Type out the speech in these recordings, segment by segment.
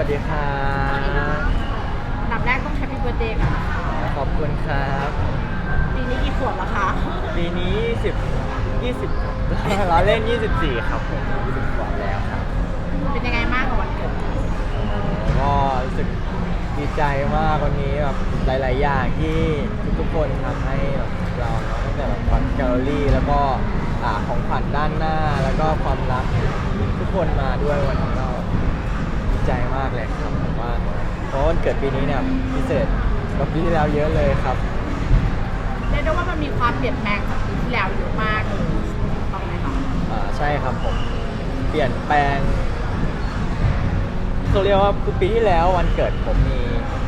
วัสดีครัสวัสดีค่ะบอันดับแรกต้องแฮปปี้เบิร์ดเดย์กันนะคะขอบคุณครับ ปีนี้กี่ขวบแล้วคะ ปีนี้10 20เราเล่น 24 ครับผม20กว่าแล้วครับเป็นยังไงบ้างกับวันเกิดก็รู้สึกดีใจมากวันนี้แบบหลาย ๆ อย่างที่ทุกๆคนทำให้แบบเราเนาะตั้งแต่แบบบัตรแกลเลอรี่แล้วก็อ่าของขวัญด้านหน้าแล้วก็ความรักทุกคนมาด้วยวันนี้ก็ดี ใจมากเลยครับผมว่าเพราะวันเกิดปีนี้เนี่ยพิเศษกว่าปีที่แล้วเยอะเลยครับ เรียกได้ว่ามันมีความเปลี่ยนแปลงจากปีที่แล้วเยอะมากเลยต้องไหมคะอ่าใช่ครับผมเปลี่ยนแปลงเขาเรียกว่าคือปีที่แล้ววันเกิดผมมี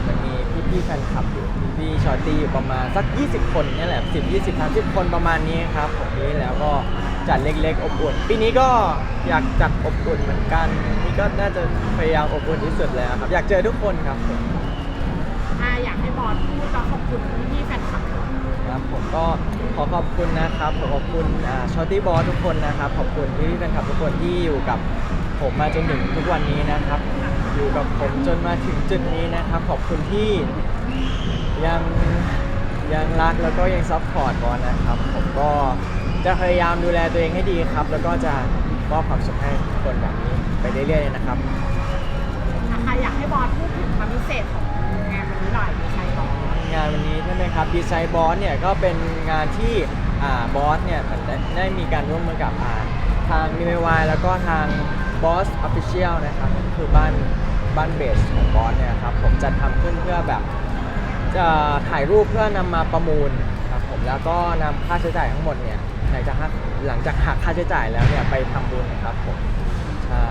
มันมีพี่ๆแฟนคลับอยู่พี่ๆชอตตี้อยู่ประมาณสัก 20 คนเนี่ยแหละ10 20 30 คนประมาณนี้ครับผมปีที่แล้วก็ จัดเล็กๆ อบอุ่นปีนี้ก็อยากจัดอบอุ่นเหมือนกันนี่ก็น่าจะพยายามอบอุ่นที่สุดแล้วครับ อยากเจอทุกคนครับผมอ่าอยากให้บอสพูดแล้วขอบคุณพี่ๆแฟนคลับด้วยครับผมก็ขอขอบคุณนะครับขอขอบคุณชอตตี้บอสทุกคนนะครับ ขอบคุณพี่ๆแฟนคลับทุกคนที่อยู่กับผมมาจนถึงทุกวันนี้นะครับ อยู่กับผมจนมาถึงจุดนี้นะครับ ขอบคุณที่ยังยังรักแล้วก็ยังซัพพอร์ตบอสนะครับ ผมก็ จะพยายามดูแลตัวเองให้ดีครับ แล้วก็จะมอบความสุขให้ทุกคนแบบนี้ไปเรื่อยๆเลยนะครับ นะคะอยากให้บอสพูดถึงความพิเศษของงานวันนี้หน่อยมีใครบอสงานวันนี้ใช่ไหมครับดีไซน์บอสเนี่ยก็เป็นงานที่อ่าบอสเนี่ยมันได้ได้มีการร่วมมือกับอ่าทางมีวายแล้วก็ทางบอสออฟฟิเชียลนะครับก็คือบ้านบ้านเบสของบอสเนี่ยครับผมจัดทำขึ้นเพื่อแบบจะถ่ายรูปเพื่อนำมาประมูลครับผมแล้วก็นำค่าใช้จ่ายทั้งหมดเนี่ย หลังจากหักหลังจากหักค่าใช้จ่ายแล้วเนี่ยไปทำบุญครับผมใช่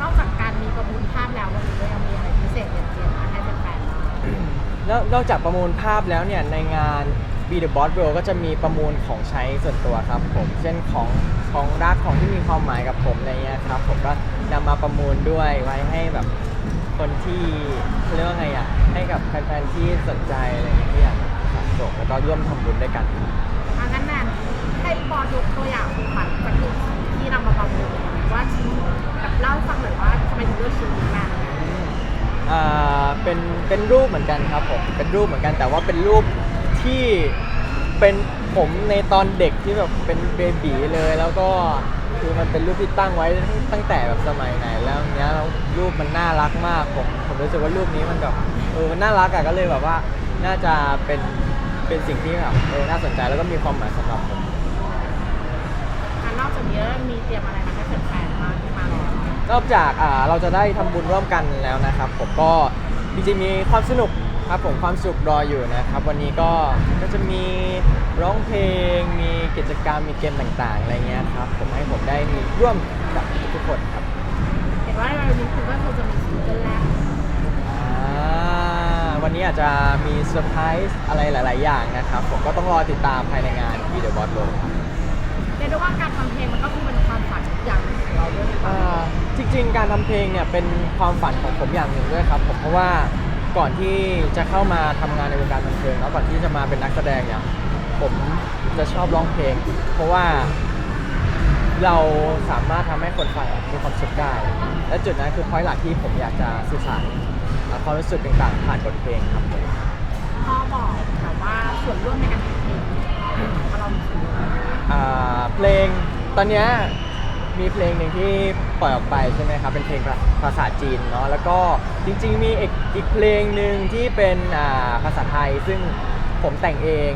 นอกจากการมีประมูลภาพแล้ววันนี้ก็ยังมีอะไรพิเศษเด็ดๆมาให้แฟนๆบ้างแล้วนอกจากประมูลภาพแล้วเนี่ยในงาน Be the Boss World ก็จะมีประมูลของใช้ส่วนตัวครับผมเช่นของของรักของที่มีความหมายกับผมอะไรเงี้ยครับผมก็นำมาประมูลด้วยไว้ให้แบบคนที่เขาเรียกว่าไงอะให้กับแฟนๆที่สนใจอะไรเงี้ยที่อยากสะสมแล้วก็ร่วมทำบุญด้วยกันอะงั้นนั่น ให้บอสยกตัวอย่างของขวัญจากที่ที่นำมาประมูลว่าชิ้นแบบเล่าฟังหน่อยว่าทำไมถึงเลือกชิ้นนี้มาอ่าเป็นเป็นรูปเหมือนกันครับผมเป็นรูปเหมือนกันแต่ว่าเป็นรูปที่เป็นผมในตอนเด็กที่แบบเป็นเบบีเลย แล้วก็คือมันเป็นรูปที่ตั้งไว้ตั้งแต่แบบสมัยไหน แล้วเนี้ยแล้วรูปมันน่ารักมากผมผมรู้สึกว่ารูปนี้มันแบบเออมันน่ารักอะก็เลยแบบว่าน่าจะเป็นเป็นสิ่งที่แบบเออน่าสนใจแล้วก็มีความหมายสำหรับผม จากนี้แล้วมีเตรียมอะไรมาให้แฟนๆบ้างที่มารอนอกจากอ่าเราจะได้ทำบุญร่วมกันแล้วนะครับ ผมก็จริงๆมีความสนุกครับผมความสุขรออยู่นะครับ วันนี้ก็ก็จะมีร้องเพลง มีกิจกรรมมีเกมต่างๆอะไรเงี้ยครับผมให้ผมได้มีร่วมกับทุกๆคนครับเห็นว่าในวันนี้คุณก็คงจะมีซิงเกิลแรกอ่าวันนี้อาจจะมีเซอร์ไพรส์อะไรหลาย ๆ อย่างนะครับ ผมก็ต้องรอติดตามภายในงาน v ีเดอ b บอสโลเรี ยกได้ว่าการทำเพลงมันก็คือเป็นความฝันอย่างหนึ่งของเราด้วยหรือเปล่าอ่าจริงๆ การทำเพลงเนี่ยเป็นความฝันของผมอย่างหนึ่งด้วยครับผมเพราะว่าก่อนที่จะเข้ามาทำงานในวงการบันเทิงแล้วก่อนที่จะมาเป็นนักแสดงเนี่ยผมจะชอบร้องเพลง เพราะว่าเราสามารถทำให้คนฟังมีความสุขได้ และจุดนั้นคือพอยหลักที่ผมอยากจะสื่อสารความรู้สึกต่างๆผ่านบทเพลงครับผมพ่อบอกแต่ว่าส่วนร่วมในการทำเพลงพอเรามีส่วนร่วมอ่า เพลงตอนเนี้ยมีเพลงหนึ่งที่ปล่อยออกไปใช่ไหมครับเป็นเพลงภาษาจีนเนาะแล้วก็จริงๆมีอีกอีกเพลงหนึ่งที่เป็นอ่าภาษาไทยซึ่งผมแต่งเอง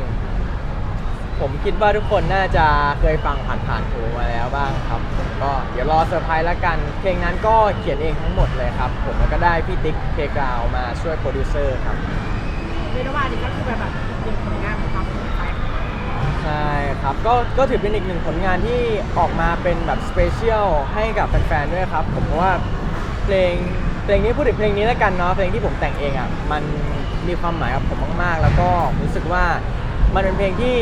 ผมคิดว่าทุกคนน่าจะเคยฟังผ่านๆหูมาแล้วบ้างครับผมก็เดี๋ยวรอเซอร์ไพรส์ล้วกัน เพลงนั้นก็เขียนเองทั้งหมดเลยครับ ผมแล้วก็ได้พี่ติ๊กเพกราวมาช่วยโปรดิวเซอร์ครับ เรียกได้ว่าอันนี้ก็คือแบบแบบหนึ่งผลงาน ครับก็ก็ถือเป็นอีกหนึ่งผลงานที่ออกมาเป็นแบบสเปเชียลให้กับแฟนๆด้วยครับ ผมเพราะว่าเพลงเพลงนี้พูดถึงเพลงนี้แล้วกันเนาะเพลงที่ผมแต่งเองอะมันมีความหมายกับผมมากๆ แล้วก็รู้สึกว่ามันเป็นเพลงที่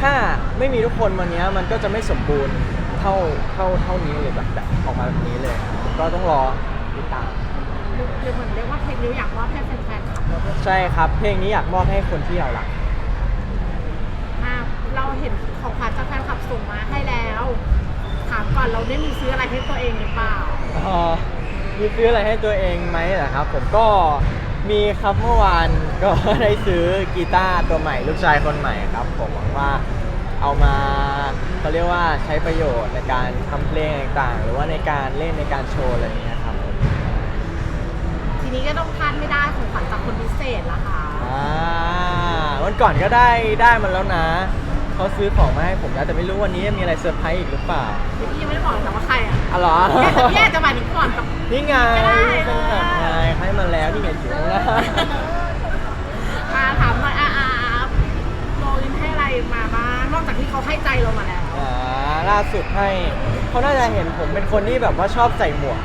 ถ้าไม่มีทุกคนวันนี้มันก็จะไม่สมบูรณ์เท่าเท่าเท่านี้เลยแบบแบบออกมาแบบนี้เลยครับก็ต้องรอติดตามหรือหรือเหมือนเรียกว่าเพลงนี้อยากมอบให้แฟนๆขับเราด้วยใช่ครับ เพลงนี้อยากมอบให้คนที่เรารักอะเราเห็น ของขวัญจากแฟนคลับส่งมาให้แล้ว ถามก่อนเราได้มีซื้ออะไรให้ตัวเองหรือเปล่า เอ่อมีซื้ออะไรให้ตัวเองไหมเหรอครับ ผมก็มีครับเมื่อวานก็ ได้ซื้อกีตาร์ตัวใหม่ลูกชายคนใหม่ครับ ผมหวังว่าเอามาเขาเรียกว่าใช้ประโยชน์ในการทำเพลงต่างๆ หรือว่าในการเล่นในการโชว์อะไรอย่างเงี้ยครับผมทีนี้ก็ต้องพลาดไม่ได้ของขวัญจากคนพิเศษละค่ะ อ่าวันก่อนก็ได้ได้มันแล้วนะ เขาซื้อของมาให้ผมแล้วแต่ไม่รู้วันนี้มีอะไรเซอร์ไพรส์อีกหรือเปล่าพี่ยังไม่ได้บอกเลยนะว่าใครอะอ๋อเหรอพี่อาจจะหมายถึงก่อนกับ นี่ไงก็ได้ เป็นแบบไงให้มาแล้วนี่ไงจิ๋วนะมาถามหน่อยอะอะอะโมลินให้อะไรมาบ้างนอกจากที่เขาให้ใจเรามาแล้วอ่าล่าสุดให้เขาน่าจะเห็นผมเป็นคนที่แบบว่าชอบใส่หมวก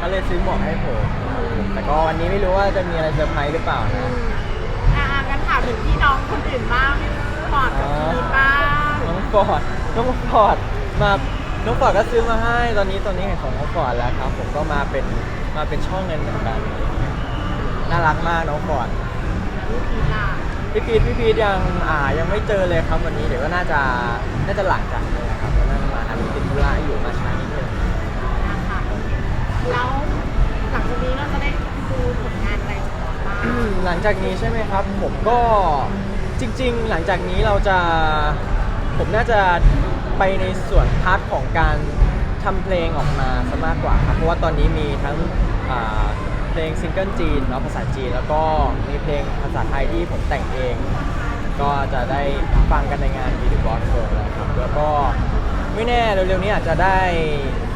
ก็เลยซื้อหมวกให้ผมแต่ก็วันนี้ไม่รู้ว่าจะมีอะไรเซอร์ไพรส์หรือเปล่าอืนะมอะอะงั้นถามถึงพี่น้องคนอื่นบ้าง ฟอร์ดน้องฟอร์ดมาน้องฟอร์ดก็ซื้อมาให้ตอนนี้ตอนนี้เห็นของน้องฟอร์ดแล้วครับ ผมก็มาเป็นมาเป็นช่องเงินเหมือนกันน่ารักมากน้องฟอร์ดพี่พีล่ะพี่พีทพี่พีทยังอ่ายังไม่เจอเลยครับวันนี้เดี๋ยวก็น่าจะน่าจะหลังจากนี้นะครับก็น่าจะมาทำติดธุระอยู่มาช้านิดนึงนะคะแล้วหลังจากนี้เราจะได้ดูผลงานอะไรของเราบ้างหลังจากนี้ใช่ไหมครับ ผมก็จริง ๆ หลังจากนี้เราจะ ผมน่าจะไปในส่วนพาร์ทของการทำเพลงออกมาซะมากกว่าครับเพราะว่าตอนนี้มีทั้งอ่าเพลงซิงเกิลจีนเนาะภาษาจีน แล้วก็มีเพลงภาษาไทยที่ผมแต่งเอง ก็จะได้ฟังกันในงาน v ีดีบอสโชว์แล้วครับแล้วก็ไม่แน่เร็วๆนี้อาจจะได้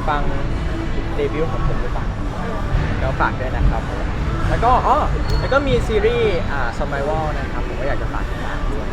ฟังเดบิวต์ของผมหรือเปล่าก็ฝากด้วยนะครับ แล้วก็อ๋อแล้วก็มีซีรีส์อ่า Survival นะครับ ผมก็อยากจะฝากติดตามด้วย